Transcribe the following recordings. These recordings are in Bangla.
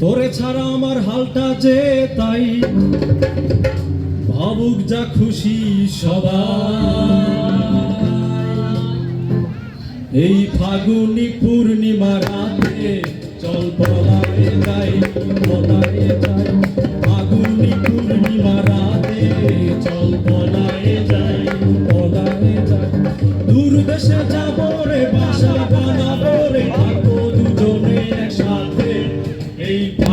তোরে ছাড়া আমার হালটা যে তাই ভাবুক যা খুশি সবাই এই ফাগুনি পূর্ণিমা রাত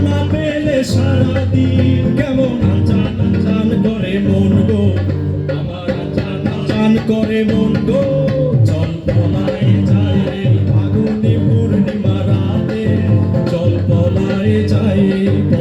না পেলে সারাদিন কেমন আচান চান করে মন গো? আমার আচান আচান করে মন গো। জল্পনায় যায় ফাগুনি পূর্ণিমা রাতে। জল্পনায় যায়